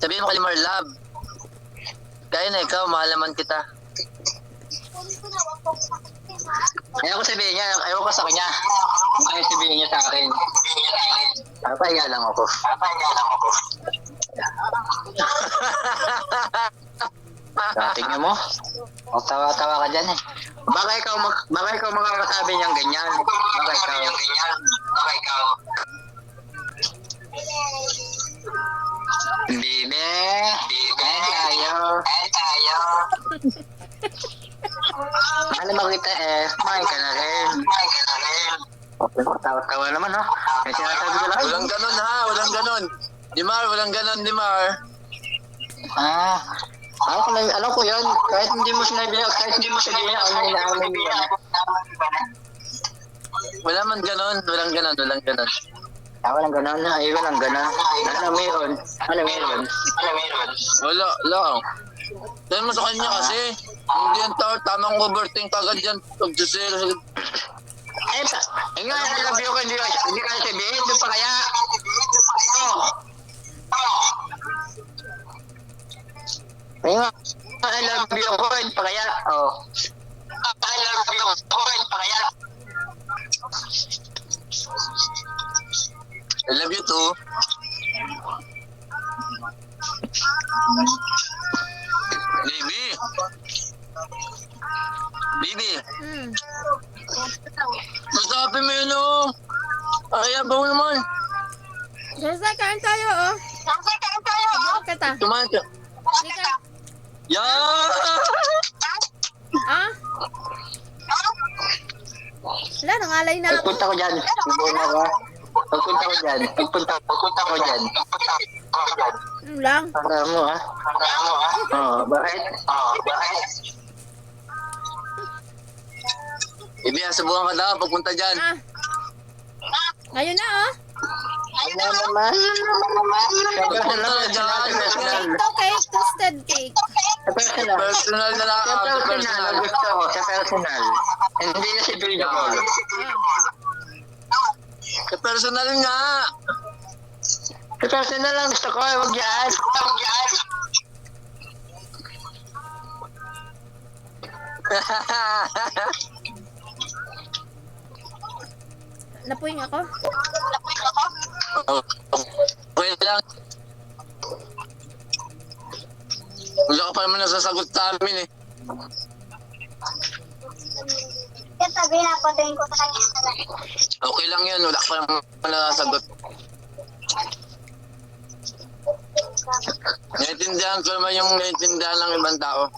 Sabihin mo kay Mar Love. Kaya na ikaw, mahal naman kita. Ayaw ko sabihin niya, ayaw ko sa kanya. Kaya sabihin niya sa akin. Papahiya lang ako. Papahiya lang ako. Tingnan mo. O tawa-tawa ka dyan eh. Baka ikaw, mag, baka ikaw makakasabi niyang ganyan. Baka ikaw. Baka ikaw. Bibe. Bibe. tayo. Kain tayo. ano makita eh? Kumain ka na rin. Kumain ka na rin. Tawa-tawa naman ha. May sinasabi ko lang. Walang ganun ha, walang ganun. Dimar, walang ganun, Dimar. Ah, alam ko, na- alam ko yun. Kahit hindi mo sinabi, kahit hindi mo sabihin, ako na inaamin mo yan. Wala man ganun, walang ganun, walang ganun. Ah, walang ganon na, ay walang ganon. Ano meron? Ano meron? Ano meron? Wala, lang. Dahil mo sa kanya kasi, hindi yan tao, tamang overthink kagad yan. Pag-sale, Eh, pa, eh nga, I love you ko, hindi, hindi ka sabihin, doon pa kaya. Oh. Eh nga, I love you ko, hindi pa kaya. Oh. I love you ko, hindi pa kaya. I love you too. Baby. Baby, Hmm. masapin mo yun oh. Ay, abaw naman. Basta kain tayo, oh. Sabihan kita. Tumahan ka. Lika. Yan! Ah? Wala, nangalay na ako. Pagpunta ko dyan, subuhin ako. Pagpunta ko dyan, pagpunta, pagpunta ko dyan. Ano lang. Para mo ha? Para mo ha? Oo, bakit? Oo, bakit? Baby, subukan ka daw, pagpunta dyan. Ah. Ngayon na, oh. Ano naman? Pagpunta na dyan. Ito cake, toasted cake. Personal. Personal na lang, personal, gusto ko, sa personal. Hindi na si video call. Ah. Sa personal nga. Sa personal lang gusto ko, eh, wag yan. Wag yan. Napuing ako. okay lang. Wala ka pa naman nasasagot sa amin eh. Kaya sabi na patayin ko sa kanya. Okay lang yun, wala ka pa naman nasasagot. Naiintindihan ko naman yung naiintindihan ng ibang tao.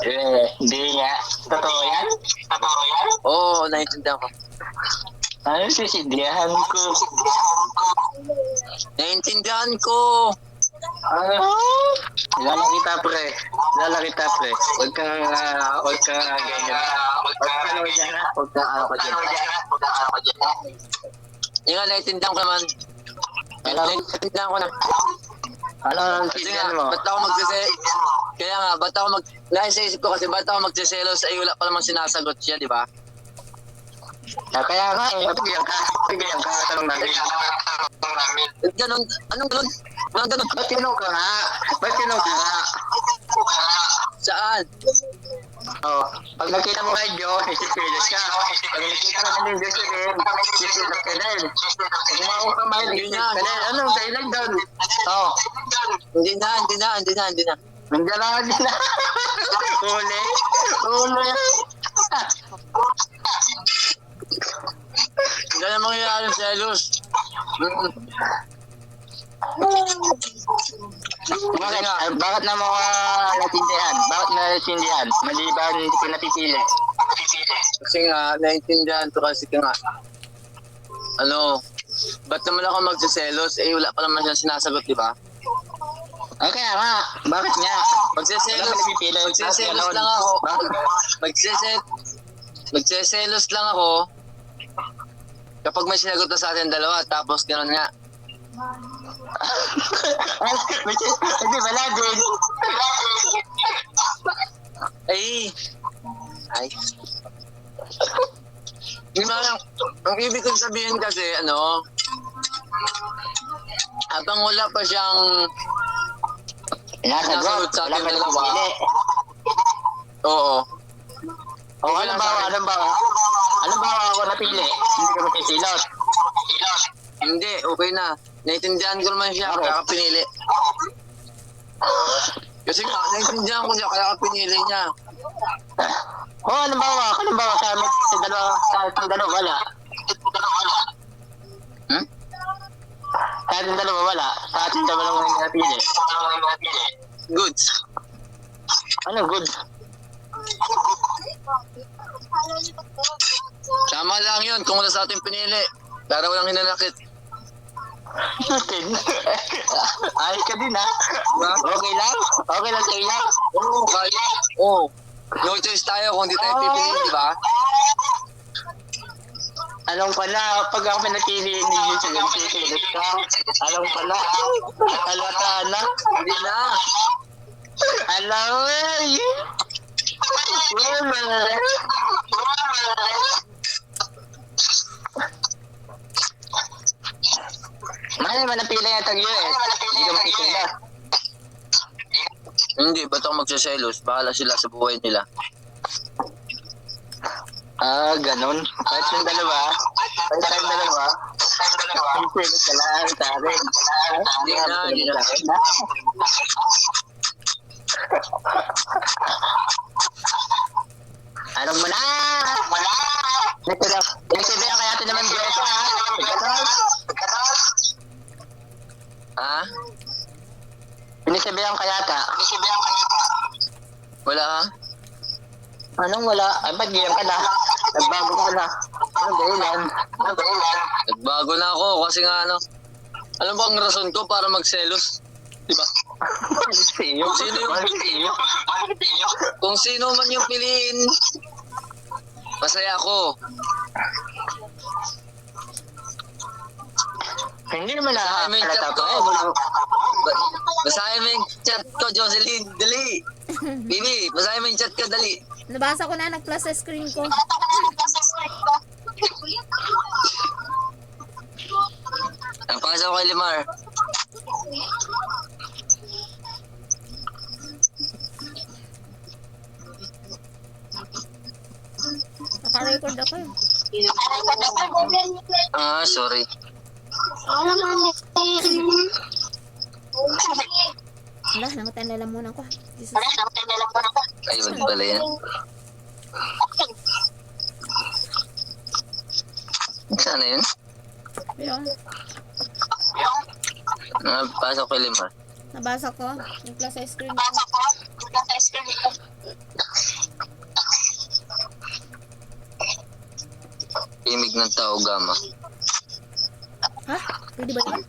Eh, hindi nga. Totoo yan? Totoo yan? Oo, naiintindihan ko. Ano sisindihan ko? Naiintindihan ko! Ano? Lala kita pre. Lala kita pre. Huwag kang, ah, huwag kang ah, ganyan. Huwag kang ano dyan ha. Huwag kang ano ka dyan. Ano. Yung nga, naiintindihan ko naman. Naiintindihan ko na. Ano ang Kasi nga, sindihan mo? ba't ako magsise... Kaya nga, ba't ako mag... Nasa isip ko kasi, ba't ako magsiselos ay wala pa naman sinasagot siya, di ba? Ah, kaya nga eh. Bigyan ka. Bigyan ka. Tanong namin. Ba't ganun? Anong ganun? Anong ganun? Ba't tinong ka nga? Ba't tinong ka nga? Saan? Oh, pag nakita mo kay Joe, sisipilis ka. Pag nakita ka namin Diyos din, sisipilis ka din. Pag umako ka mahal, sisipilis ka din. Anong dahilan doon? Oh, Hindi na, hindi na, hindi na, hindi na. nandiyan na din na. Uli. Uli. Hindi na mangyayari sa selos. Bakit, ah, bakit na mo ka natindihan? Bakit na natindihan? Maliban hindi ko napipili. Kasi nga, naiintindihan ko kasi ka nga. Ano, ba't naman ako magsiselos? Eh, wala pa naman siya sinasagot, di ba? Okay nga, bakit nga? Magsiselos, ka magsiselos lang ako. Magsiset, magsiselos lang ako kapag may sinagot na sa atin dalawa, tapos gano'n nga. Hindi, wala din. Ay! Ay! Yung mga, ang ibig kong sabihin kasi, ano, Habang wala pa siyang Nasagot, sa ating ka dalawa. Oo. O, anong bawa, anong bawa? Anong bawa ako napili? Hindi ka masisilot. Hindi, okay na. Naintindihan ko naman siya, kaya ka pinili. Kasi nga, naintindihan ko siya, kaya ka pinili niya. O, anong bawa? Anong bawa sa amin? Sa dalawa, sa ating dalawa, wala. Hmm? Sa ating dalawa, wala. Sa ating dalawa lang napili. Goods. Anong good? Tama lang yun, kung wala sa ating pinili. Para walang hinanakit. Natin. Ayos ka din, ha? Okay lang? Okay lang sa'yo lang? Oo, kaya. Oo. No choice tayo kung di tayo pipiliin, di ba? Anong pala, pag ako pinatili ni Jesus, yung sisilip ka, anong pala, halata na, Hindi na. alam eh. Wala. Mahal naman ang pila yung tagyo eh. Hindi ka makikila. Hindi, ba't ako magsaselos? Bahala sila sa buhay nila. Ah, ganun. Kahit yung dalawa, kahit tayong dalawa, sisilip ka lang sa akin. Hindi na, hindi na. Anong mo na? Wala! Nagsabihan kaya ito naman Diyos ha? Ganun. Ha? Pinisabihan kaya ta? Pinisabihan kaya ta? Wala ha? Anong wala? Ay, ba't ganyan ka na? Nagbago ka na. Anong dahilan? Anong dahilan? Nagbago na ako kasi nga ano. Alam mo ang rason ko para magselos? Di ba? Siyo. Sino yung-? Siyo? Kung sino man yung piliin, masaya ako. Hindi naman na halata ko. Basahin mo yung chat ko, Jocelyn. Dali. Bibi, basahin mo yung chat ko, dali. Nabasa ko na, nag-plus sa screen ko. Ang pasa ko kay Limar. Naka-record ako eh. Ah, sorry. Wala, namatay na lang muna ako. Jesus. Ayun pala yan. Sana yun? Yun. Ah, pasok kay Limar. Nabasa ko. Nag-plus sa screen ko. Imig ng tao gama. Ha? Pwede ba yun?